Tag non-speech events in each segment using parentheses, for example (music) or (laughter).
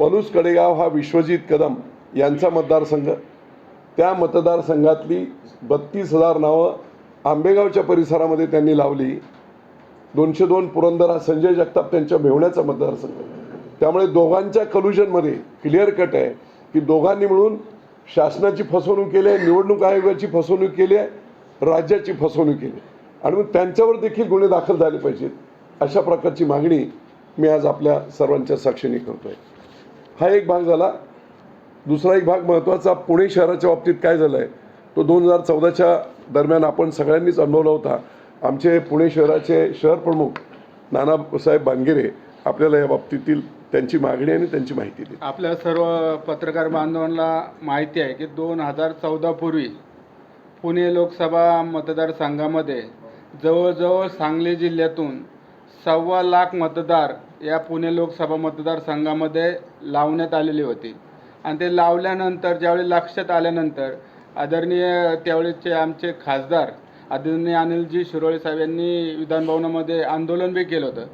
पलूस कडेगाव हा विश्वजित कदम यांचा मतदारसंघ. त्या मतदारसंघातली बत्तीस हजार नावं आंबेगावच्या परिसरामध्ये त्यांनी लावली. दोनशे दोन पुरंदर हा संजय जगताप त्यांच्या भेवण्याचा मतदारसंघ. त्यामुळे दोघांच्या कलुजनमध्ये क्लिअर कट आहे की दोघांनी मिळून शासनाची फसवणूक केली आहे निवडणूक आयोगाची फसवणूक केली आहे राज्याची फसवणूक केली आहे. आणि मग त्यांच्यावर देखील गुन्हे दाखल झाले पाहिजेत अशा प्रकारची मागणी मी आज आपल्या सर्वांच्या साक्षीने आहे हा एक भाग झाला. दुसरा एक भाग महत्त्वाचा पुणे शहराच्या बाबतीत काय झालं आहे तो दोन हजार चौदाच्या दरम्यान आपण सगळ्यांनीच अनुभवला होता. आमचे पुणे शहराचे शहर प्रमुख नानासाहेब बांगिरे आपल्याला या बाबतीतील त्यांची मागणी आणि त्यांची माहिती दिली आपल्या सर्व पत्रकार बांधवांना माहिती आहे की दोन हजार चौदापूर्वी पुणे लोकसभा मतदारसंघामध्ये जवळजवळ सांगली जिल्ह्यातून सव्वा लाख मतदार या पुणे लोकसभा मतदारसंघामध्ये लावण्यात आलेली होती. आणि ते लावल्यानंतर ज्यावेळी लक्षात आल्यानंतर आदरणीय त्यावेळेचे आमचे खासदार आदरणीय अनिलजी शिरोळे साहेब यांनी विधानभवनामध्ये आंदोलन बी केलं होतं.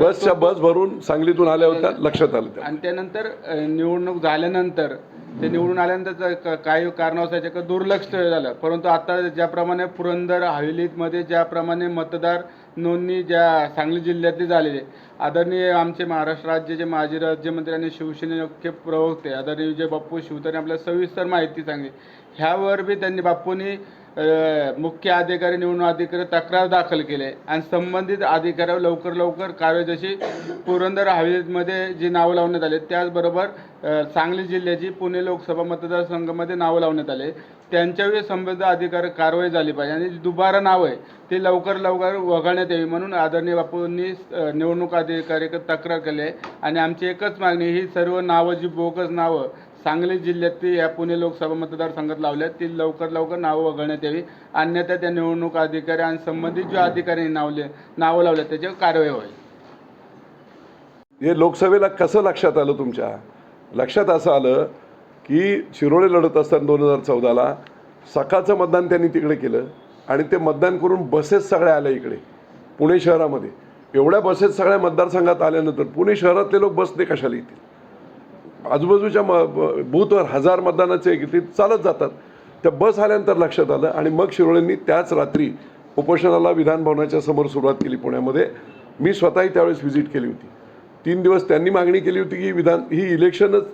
बसच्या बस भरून सांगलीतून आल्या होत्या लक्षात आलं त्या. आणि त्यानंतर अ, निवडणूक झाल्यानंतर ते निवडून आल्यानंतर ज- क- काही कारणासाठी दुर्लक्ष झालं. परंतु आता ज्याप्रमाणे पुरंदर हवेलीमध्ये ज्याप्रमाणे मतदार नोंदणी ज्या सांगली जिल्ह्यातली झालेली आहे, आदरणीय आमचे महाराष्ट्र राज्याचे माजी राज्यमंत्री आणि शिवसेने मुख्य प्रवक्ते आदरणीय विजय बाप्पू शिवतारे आपल्याला सविस्तर माहिती सांगली. ह्यावर बी त्यांनी बाप्पूंनी मुख्य अधिकारी निवडणूक अधिकारी तक्रार दाखल केले आणि संबंधित अधिकाऱ्यावर लवकर लवकर कारवाई जशी पुरंदर हवेलीमध्ये जी नावं लावण्यात आले त्याचबरोबर सांगली जिल्ह्याची पुणे लोकसभा मतदारसंघामध्ये नावं लावण्यात आले. त्यांच्यावर संबंधित अधिकारी कारवाई झाली पाहिजे आणि जी दुबारा नावं आहे ते लवकर लवकर वगळण्यात यावी म्हणून आदरणीय बापूंनी निवडणूक अधिकारी तक्रार केली आहे. आणि आमची एकच मागणी ही सर्व नावं जी बोगस नावं सांगली जिल्ह्यातील या पुणे लोकसभा मतदारसंघात लावल्या ती लवकर लवकर नावं वगळण्यात यावी. अन्यथा त्या निवडणूक अधिकारी आणि संबंधित जो अधिकाऱ्यांनी नावले नावं लावल्या त्याच्यावर कारवाई होईल हे लोकसभेला कसं लक्षात आलं तुमच्या? लक्षात असं आलं की शिरोळे लढत असताना दोन हजार चौदाला सकाळचं मतदान त्यांनी तिकडे केलं आणि ते मतदान करून बसेस सगळ्या आल्या इकडे पुणे शहरामध्ये. एवढ्या बसेस सगळ्या मतदारसंघात आल्यानंतर पुणे शहरातले लोक बसने कशाला येतील? आजूबाजूच्या म बूथवर हजार मतदानाचे किती चालत जातात. त्या बस आल्यानंतर लक्षात आलं आणि मग शिरोळेंनी त्याच रात्री उपोषणाला विधानभवनाच्या समोर सुरुवात केली पुण्यामध्ये. मी स्वतःही त्यावेळेस व्हिजिट केली होती. तीन दिवस त्यांनी मागणी केली होती की विधान ही इलेक्शनच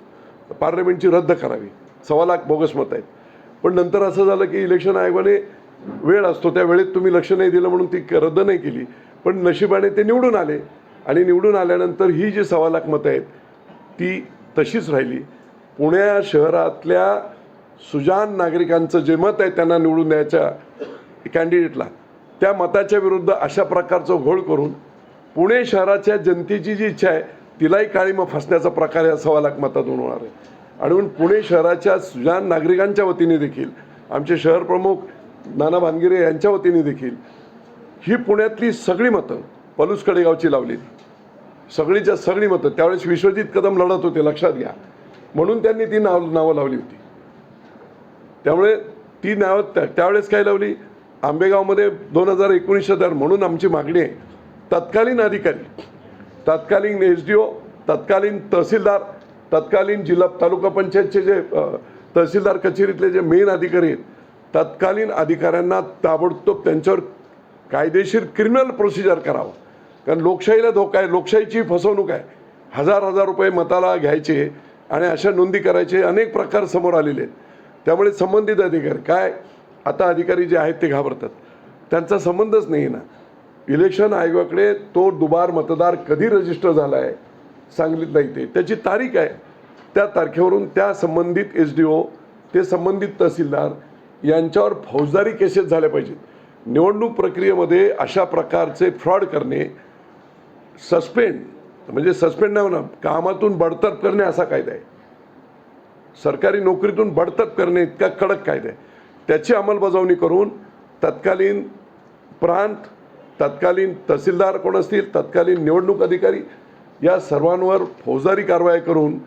पार्लमेंटची रद्द करावी. सव्वा लाख बोगस मत आहेत. पण नंतर असं झालं की इलेक्शन आयोगाने वेळ असतो त्या वेळेत तुम्ही लक्ष नाही दिलं म्हणून ती रद्द नाही केली. पण नशिबाने ते निवडून आले आणि निवडून आल्यानंतर ही जी सव्वा लाख मतं आहेत ती तशीच राहिली. पुण्या शहरातल्या सुजान नागरिकांचं जे मत आहे त्यांना निवडून द्यायच्या कॅन्डिडेटला त्या मताच्या विरुद्ध अशा प्रकारचं घोळ करून पुणे शहराच्या जनतेची जी इच्छा आहे तिलाही काळीमा फसण्याचा प्रकार या सव्वा लाख मतातून होणार आहे. आणि म्हणून पुणे शहराच्या सुजान नागरिकांच्या वतीने देखील आमचे शहर प्रमुख नाना भानगिरे यांच्या वतीने देखील ही पुण्यातली सगळी मतं पलूस कडेगावची लावलेली. सगळीच्या सगळी मतं. त्यावेळेस विश्वजित कदम लढत होते लक्षात घ्या. म्हणून त्यांनी ती नाव नावं लावली होती. त्यामुळे ती नावं त्या त्यावेळेस काय लावली? आंबेगावमध्ये दोन हजार एकोणीसशे दर म्हणून आमची मागणी आहे. तत्कालीन अधिकारी तत्कालीन एस डी ओ तत्कालीन तहसीलदार तत्कालीन जिल्हा तालुका पंचायतचे जे तहसीलदार कचेरीतले जे मेन अधिकारी आहेत तत्कालीन अधिकाऱ्यांना ताबडतोब त्यांच्यावर कायदेशीर क्रिमिनल प्रोसिजर करावं. कारण लोकशाहीला धोका आहे लोकशाहीची फसवणूक आहे. हजार हजार रुपये मताला घ्यायचे आणि अशा नोंदी करायचे अनेक प्रकार समोर आलेले आहेत. त्यामुळे संबंधित अधिकारी काय आता अधिकारी जे आहेत ते घाबरतात. त्यांचा संबंधच नाही ना. इलेक्शन आयोगाकडे तो दुबार मतदार कधी रजिस्टर झाला आहे सांगलीत नाही ते. त्याची तारीख आहे. त्या तारखेवरून त्या संबंधित एस डी ओ ते संबंधित तहसीलदार यांच्यावर फौजदारी केसेस झाल्या पाहिजेत. निवडणूक प्रक्रियेमध्ये अशा प्रकारचे फ्रॉड करणे सस्पेंड म्हणजे सस्पेंड नाही होणार. कामातून बडतर्फ करणे असा कायदा आहे. सरकारी नोकरीतून बडतर्फ करणे इतका कडक कायदा आहे. त्याची अंमलबजावणी करून तत्कालीन प्रांत तत्कालीन तहसीलदार कोण असतील तत्कालीन निवडणूक अधिकारी या सर्वांवर फौजदारी कारवाई करून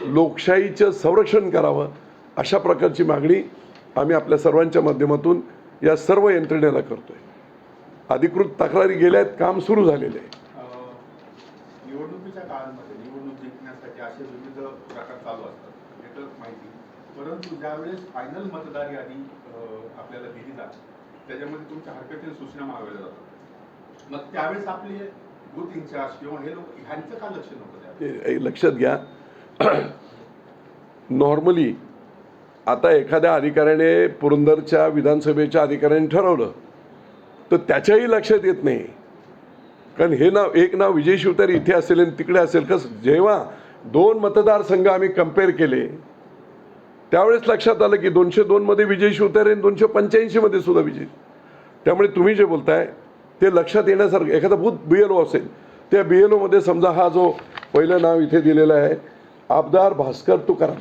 लोकशाहीचं संरक्षण करावं अशा प्रकारची मागणी आम्ही आपल्या सर्वांच्या माध्यमातून या सर्व यंत्रणेला करतोय. अधिकृत तक्रारी गेल्या आहेत काम सुरू झालेलं आहे. पूर्वीच्या काळामध्ये निवडणूक जिंकण्यासाठी असे विविध प्रकार चालू असतात. हे तर माहिती. परंतु ज्यावेळेस फायनल मतदार यादी आपल्याला दिली जाते त्याच्यामध्ये तुमच्या हरकतीने सूचना मागवल्या जातात. मग त्यावेळेस आपले बूथ इन्चार्ज किंवा हे लोक ह्यांचं का लक्ष नव्हतं लक्षात घ्या. (clears throat) नॉर्मली आता एखाद्या अधिकाऱ्याने पुरंदरच्या विधानसभेच्या अधिकाऱ्याने ठरवलं तर त्याच्याही लक्षात येत नाही. कारण हे नाव एक नाव विजय शिवतारे इथे असेल आणि तिकडे असेल. कसं जेव्हा दोन मतदारसंघ आम्ही कंपेअर केले त्यावेळेस लक्षात आलं की दोनशे दोनमध्ये विजय शिवतारे आणि दोनशे पंच्याऐंशीमध्ये सुद्धा विजय. त्यामुळे तुम्ही जे बोलताय ते लक्षात येण्यासारखं एखादा भूत बी एल ओ असेल त्या बी एल ओमध्ये समजा हा जो पहिलं नाव इथे दिलेलं आहे आबदार भास्कर तुकाराम.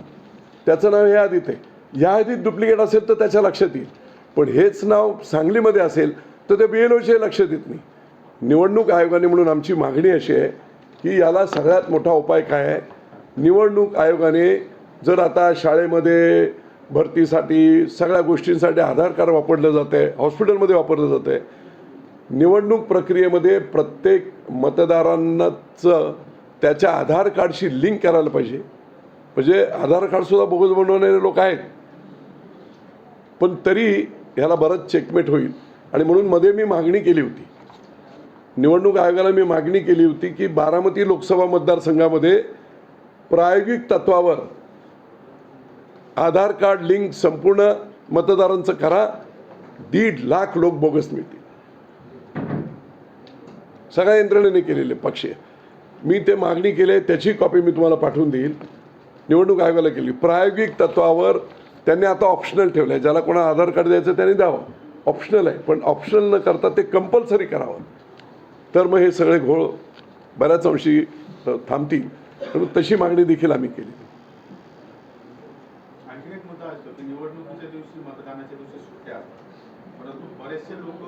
त्याचं नाव ह्या आधीत आहे. या आधीत डुप्लिकेट असेल तर त्याच्या लक्षात येईल. पण हेच नाव सांगलीमध्ये असेल तर ते बी एल ओचे लक्षात येत नाही. निवडणूक आयोगाने म्हणून आमची मागणी अशी आहे की याला सगळ्यात मोठा उपाय काय आहे? निवडणूक आयोगाने जर आता शाळेमध्ये भरतीसाठी सगळ्या गोष्टींसाठी आधार कार्ड वापरलं जातं आहे हॉस्पिटलमध्ये वापरलं जातं आहे निवडणूक प्रक्रियेमध्ये प्रत्येक मतदारांनाचं त्याच्या आधार कार्डशी लिंक करायला पाहिजे. म्हणजे आधार कार्डसुद्धा बोगस बनवणारे लोक आहेत. पण तरी ह्याला बरंच चेकमेट होईल. आणि म्हणून मध्ये मी मागणी केली होती. निवडणूक आयोगाला मी मागणी केली होती की बारामती लोकसभा मतदारसंघामध्ये प्रायोगिक तत्वावर आधार कार्ड लिंक संपूर्ण मतदारांचं करा. दीड लाख लोक बोगस मिळतील. सगळ्या यंत्रणेने केलेले पक्ष. मी ते मागणी केले त्याची कॉपी मी तुम्हाला पाठवून देईल. निवडणूक आयोगाला केली. प्रायोगिक तत्वावर त्यांनी आता ऑप्शनल ठेवलं आहे ज्याला कोणा आधार कार्ड द्यायचं त्यांनी द्यावं. ऑप्शनल आहे पण ऑप्शनल न करता ते कंपल्सरी करावं. तर मग हे सगळे घोळ बऱ्याच अंशी थांबतील. तशी मागणी देखील आम्ही केली. आणखी एक मुद्दा असतो की निवडणुकीच्या दिवशी मतदानाच्या दिवशी सुट्ट्या असतात. परंतु बरेचसे लोक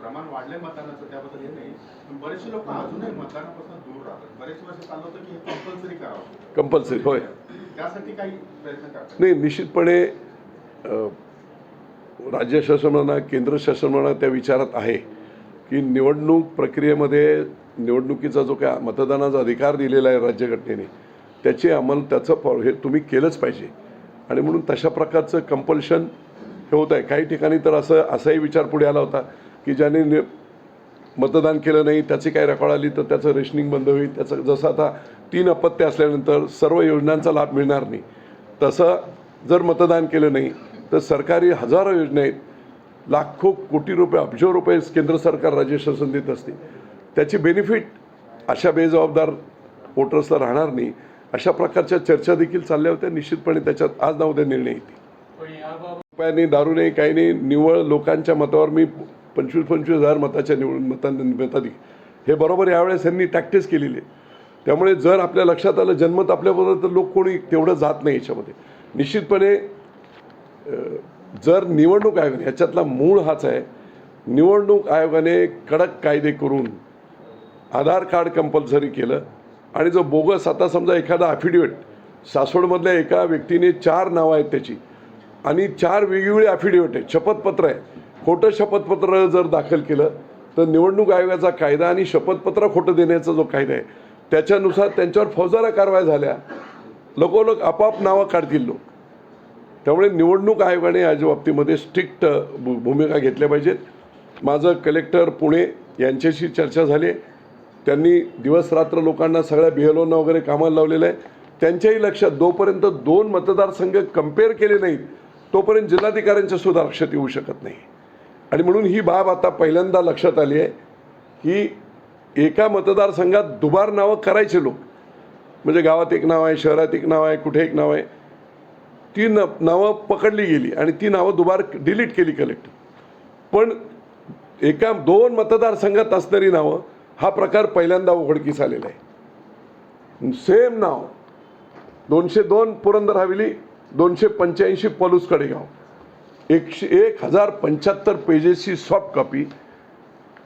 प्रमाण वाढले मतदानाचं त्याबद्दल हे नाही पण बरेचसे लोक अजूनही मतदानापासून दूर राहतात. बरेच वर्ष चाललं होतं की कंपल्सरी करावं कंपल्सरी होय. त्यासाठी काही प्रयत्न करतात नाही निश्चितपणे राज्य शासन म्हणा केंद्र शासन म्हणा त्या विचारात आहे. की निवडणूक प्रक्रियेमध्ये निवडणुकीचा जो काय मतदानाचा अधिकार दिलेला आहे राज्यघटनेने त्याची अंमल त्याचं फॉ- हे तुम्ही केलंच पाहिजे. आणि म्हणून तशा प्रकारचं कंपल्शन हे होत आहे. काही ठिकाणी तर असं असाही विचार पुढे आला होता की ज्याने नि- मतदान केलं नाही त्याची काही रेकॉर्ड आली तर त्याचं रेशनिंग बंद होईल. त्याचं जसं आता तीन अपत्य असल्यानंतर सर्व योजनांचा लाभ मिळणार नाही. तसं जर मतदान केलं नाही तर सरकारी हजारो योजना आहेत. लाखो कोटी रुपये अब्जो रुपये केंद्र सरकार राज्य शासन देत असते. त्याची बेनिफिट अशा बेजबाबदार वोटर्सला राहणार नाही. अशा प्रकारच्या चर्चा देखील चालल्या होत्या. निश्चितपणे त्याच्यात आज ना उद्या निर्णय येतील. रुपयाने दारू नाही काही नाही. निव्वळ लोकांच्या मतावर मी पंचवीस पंचवीस हजार मताच्या निवड मता मताधिक हे बरोबर यावेळेस यांनी टॅक्टिस केलेली आहे त्यामुळे जर आपल्या लक्षात आलं जन्मत आपल्याबरोबर तर लोक कोणी तेवढं जात नाही याच्यामध्ये. निश्चितपणे जर निवडणूक आयोग ह्याच्यातला मूळ हाच आहे निवडणूक आयोगाने कडक कायदे करून आधार कार्ड कंपल्सरी केलं आणि जो बोगस आता समजा एखादा ॲफिडेविट सासवडमधल्या एका व्यक्तीने चार नावं आहेत त्याची आणि चार वेगवेगळी ॲफिडेविट आहे शपथपत्र आहे. खोटं शपथपत्र जर दाखल केलं तर निवडणूक आयोगाचा कायदा आणि शपथपत्र खोटं देण्याचा जो कायदा आहे त्याच्यानुसार त्यांच्यावर फौजदाऱ्या कारवाया झाल्या. लोक आपाप नावं काढतील लोक. त्यामुळे निवडणूक आयोगाने याच्या बाबतीमध्ये स्ट्रिक्ट भूमिका घेतल्या पाहिजेत. माझं कलेक्टर पुणे यांच्याशी चर्चा झाली. आहे त्यांनी दिवसरात्र लोकांना सगळ्या बिहलोंना वगैरे कामाला लावलेलं आहे. त्यांच्याही लक्षात जोपर्यंत दोन मतदारसंघ कंपेअर केले नाहीत तोपर्यंत जिल्हाधिकाऱ्यांच्या सुद्धा लक्षात येऊ शकत नाही. आणि म्हणून ही बाब आता पहिल्यांदा लक्षात आली आहे की एका मतदारसंघात दुबार नावं करायचे लोक. म्हणजे गावात एक नाव आहे शहरात एक नाव आहे कुठे एक नाव आहे. ती न नावं पकडली गेली आणि ती नावं दुबार डिलीट केली कलेक्टर पण एका दोन मतदारसंघात असणारी नावं हा प्रकार पहिल्यांदा उघडकीस आलेला आहे. सेम नाव. दोनशे दोन पुरंदर हवेली दोनशे पंच्याऐंशी पलूस कडेगाव. एकशे एक हजार पंच्याहत्तर पेजेसची सॉफ्ट कॉपी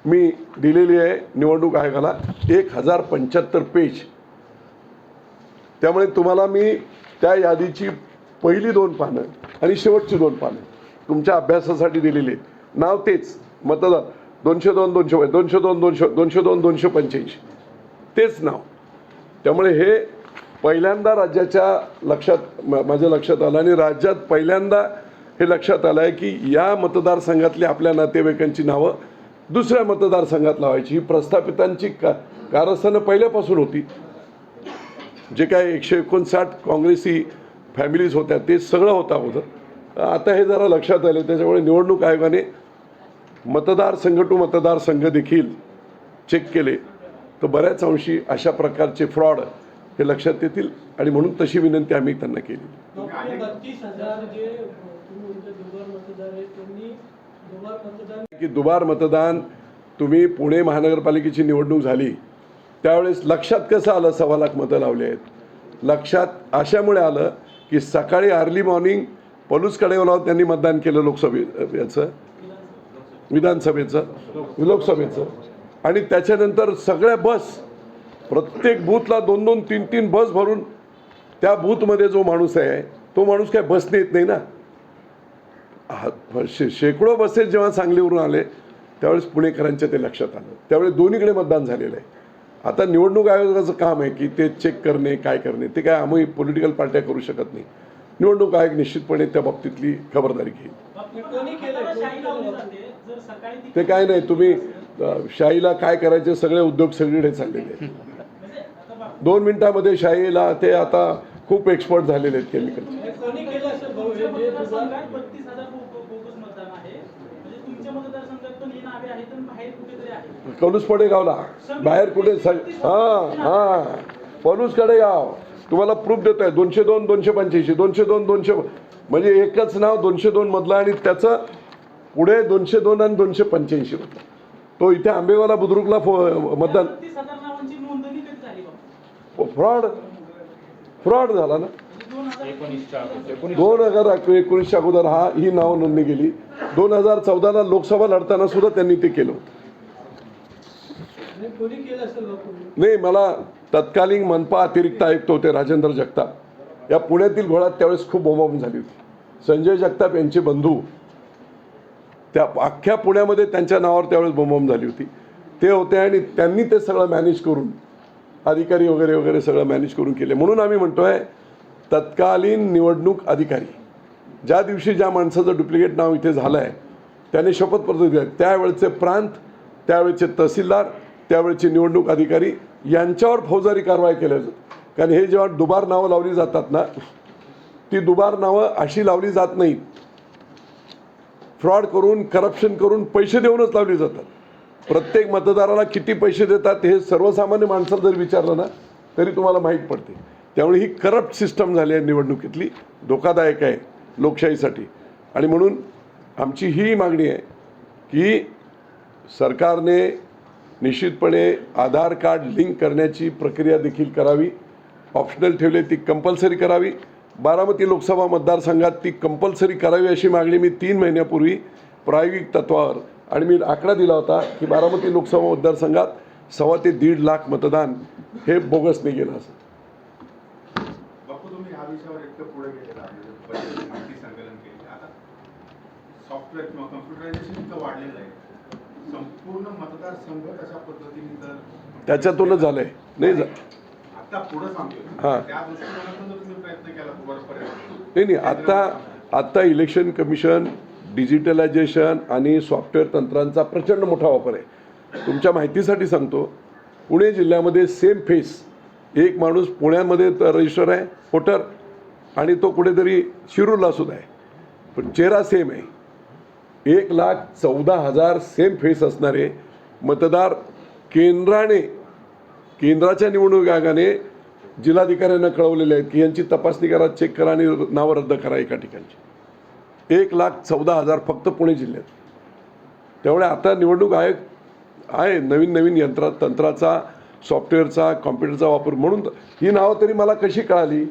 मी दिलेली आहे निवडणूक आयोगाला. एक हजार पंच्याहत्तर पेज त्यामुळे तुम्हाला मी त्या यादीची पहिली दोन पानं आणि शेवटची दोन पानं तुमच्या अभ्यासासाठी दिलेली आहेत. नाव तेच मतदार दोनशे दोन दोनशे दोनशे दोन दोनशे दोनशे दोन दोनशे पंच्याऐंशी. तेच नाव. त्यामुळे हे पहिल्यांदा राज्याच्या लक्षात माझ्या लक्षात आलं आणि राज्यात पहिल्यांदा हे लक्षात आलं आहे की या मतदारसंघातली आपल्या नातेवाईकांची नावं दुसऱ्या मतदारसंघात लावायची. ही प्रस्थापितांची का कारस्थानं पहिल्यापासून होती. जे काय एकशे एकोणसाठ काँग्रेसी फॅमिलीज होत्या ते सगळं होतं अगोदर. आता हे जरा लक्षात आले त्याच्यामुळे निवडणूक आयोगाने मतदारसंघ टू मतदारसंघ देखील चेक केले. तर बऱ्याच अंशी अशा प्रकारचे फ्रॉड हे लक्षात येतील आणि म्हणून तशी विनंती आम्ही त्यांना केली. की दुबार मतदान तुम्ही पुणे महानगरपालिकेची निवडणूक झाली त्यावेळेस लक्षात कसं आलं सव्वा लाख मतं लावली आहेत? लक्षात अशामुळे आलं की सकाळी अर्ली मॉर्निंग पलूस कडेगाव त्यांनी मतदान केलं लोकसभे याचं. विधानसभेचं. लोकसभेचं. आणि त्याच्यानंतर सगळ्या बस प्रत्येक बूथला दोन दोन तीन तीन बस भरून त्या बूथमध्ये जो माणूस आहे तो माणूस काय बसने येत नाही ना? शे शेकडो बसेस जेव्हा सांगलीवरून आले त्यावेळेस पुणेकरांच्या ते लक्षात आलं. त्यावेळेस दोन्हीकडे मतदान झालेलं आहे. आता निवडणूक आयोगाचं काम आहे की ते चेक करणे काय करणे ते काय आम्ही पॉलिटिकल पार्ट्या करू शकत नाही. निवडणूक आयोग निश्चितपणे त्या बाबतीतली खबरदारी घेईल. ते काय नाही तुम्ही शाहीला काय करायचे सगळे उद्योग सगळीकडे चाललेले आहेत. दोन मिनिटामध्ये शाहीला ते आता खूप एक्सपर्ट झालेले आहेत केमिकलचे हे कोणी केलं असेल भाऊ हे तुमच्या जे दुबार मतदारसंघात बत्तीस हजार बो- बोगस मतदान आहे म्हणजे तुमच्या मतदारसंघात पण हे नावे आहेत आणि बाहेर कुठेतरी आहे कौलूस पडेगावला. बाहेर कुठे हां हां. पलूस कडेगाव. तुम्हाला प्रूफ देतोय. दोनशे दोन दोनशे पंच्याऐंशी दोनशे दोन दोनशे म्हणजे एकच नाव दोनशे दोन मधलं आणि त्याचं पुढे दोनशे दोन आणि दोनशे पंच्याऐंशी मधलं तो इथे आंबेवाला बुद्रुकला फो मतदान फ्रॉड. फ्रॉड झाला ना? दोन हजार एकोणीसच्या अगोदर हा ही नाव नोंदणी केली. दोन हजार चौदाला लोकसभा लढताना सुद्धा त्यांनी ते केलं आणि कोणी केलं असेल बापू नाही मला तत्कालीन मनपा अतिरिक्त आयुक्त होते राजेंद्र जगताप. या पुण्यातील घोळात त्यावेळेस खूप बोंबाबोंब झाली होती. संजय जगताप यांचे बंधू. त्या अख्ख्या पुण्यामध्ये त्यांच्या नावावर त्यावेळेस बोंबाबोंब झाली होती. ते होते आणि त्यांनी ते सगळं मॅनेज करून अधिकारी वगैरे वगैरे सगळं मॅनेज करून केले. म्हणून आम्ही म्हणतोय तत्कालीन निवडणूक अधिकारी. ज्या दिवशी ज्या माणसाचं डुप्लिकेट नाव इथे झालं आहे त्याने शपथपत्र दिलं. त्यावेळचे प्रांत त्यावेळचे तहसीलदार त्यावेळेचे निवडणूक अधिकारी यांच्यावर फौजदारी कारवाई केल्या जात कारण हे जेव्हा दुबार नावं लावली जातात ना ती दुबार नावं अशी लावली जात नाहीत. फ्रॉड करून करप्शन करून पैसे देऊनच लावली जातात. प्रत्येक मतदाराला किती पैसे देतात हे सर्वसामान्य माणसाला जर विचारलं ना तरी तुम्हाला माहीत पडते. त्यामुळे ही करप्ट सिस्टम झाली आहे निवडणुकीतली. धोकादायक आहे लोकशाहीसाठी. आणि म्हणून आमची ही मागणी आहे की सरकारने निश्चितपणे आधार कार्ड लिंक करण्याची प्रक्रिया देखील करावी. ऑप्शनल ठेवले ती कंपल्सरी करावी. बारामती लोकसभा मतदारसंघात ती कंपल्सरी करावी अशी मागणी मी तीन महिन्यापूर्वी प्रायोगिक तत्वावर आणि मी आकडा दिला होता की बारामती लोकसभा मतदारसंघात सव्वा ते दीड लाख मतदान हे बोगसने गेलं असं. सॉफ्टवेअर किंवा कम्प्युटरायझेशन इतकं वाढलेलं आहे. संपूर्ण मतदारसंघ कशा पद्धतीने जर त्याच्यातूनच झालं आहे नाही झा आता पुढे हा. त्या दृष्टिकोनातून जर तुम्ही प्रयत्न केला वरपर्यंत. नाही नाही आत्ता आत्ता इलेक्शन कमिशन डिजिटलायझेशन आणि सॉफ्टवेअर तंत्रांचा प्रचंड मोठा वापर आहे. तुमच्या माहितीसाठी सांगतो पुणे जिल्ह्यामध्ये सेम फेस एक माणूस पुण्यामध्ये रजिस्टर आहे वोटर आणि तो कुठेतरी शिरूरला सुद्धा आहे. पण चेहरा सेम आहे. एक लाख चौदा हजार सेम फेस असणारे मतदार केंद्राने केंद्राच्या निवडणूक आयोगाने जिल्हाधिकाऱ्यांना कळवलेले आहेत की यांची तपासणी करा चेक करा आणि नावं रद्द करा एका ठिकाणची. एक लाख चौदा हजार फक्त पुणे जिल्ह्यात. त्यामुळे आता निवडणूक आयोग आहे नवीन नवीन यंत्र तंत्राचा सॉफ्टवेअरचा कॉम्प्युटरचा वापर म्हणून ही नावं तरी मला कशी कळाली?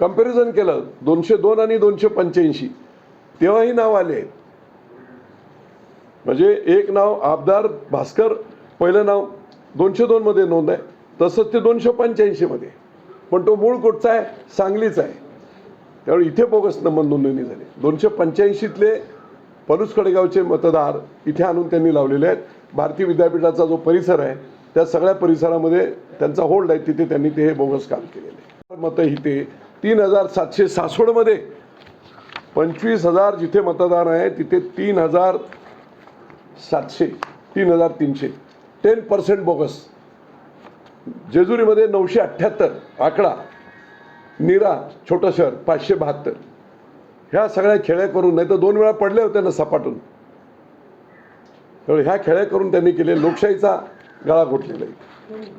कंपॅरिझन केलं दोनशे दोन आणि दोनशे पंच्याऐंशी. तेव्हाही नाव आले म्हणजे एक नाव आबदार भास्कर पहिलं नाव दोनशे दोनमध्ये नोंद आहे. तसंच ते दोनशे पंच्याऐंशीमध्ये पण तो मूळ कुठचा आहे? सांगलीचा आहे. त्यामुळे इथे बोगस नंबर नोंदणी झाली. दोनशे पंच्याऐंशीतले पलूस कडेगावचे मतदार इथे आणून त्यांनी लावलेले आहेत. भारतीय विद्यापीठाचा जो परिसर आहे त्या सगळ्या परिसरामध्ये त्यांचा होल्ड आहे. तिथे त्यांनी ते हे बोगस काम केलेले आहे. मतं इथे तीन हजार सातशे सासवडमध्ये पंचवीस हजार जिथे मतदान आहे तिथे तीन हजार सातशे तीन हजार तीनशे. Ten percent bogus. जेजुरीमध्ये नऊशे अठ्ठ्याहत्तर आकडा नीरा छोटं शहर पाचशे बहात्तर. ह्या सगळ्या खेळ्या करून नाही तर दोन वेळा पडले होते ना सपाटून. त्यामुळे ह्या खेळ्या करून त्यांनी केले लोकशाहीचा गळा घोटलेला आहे.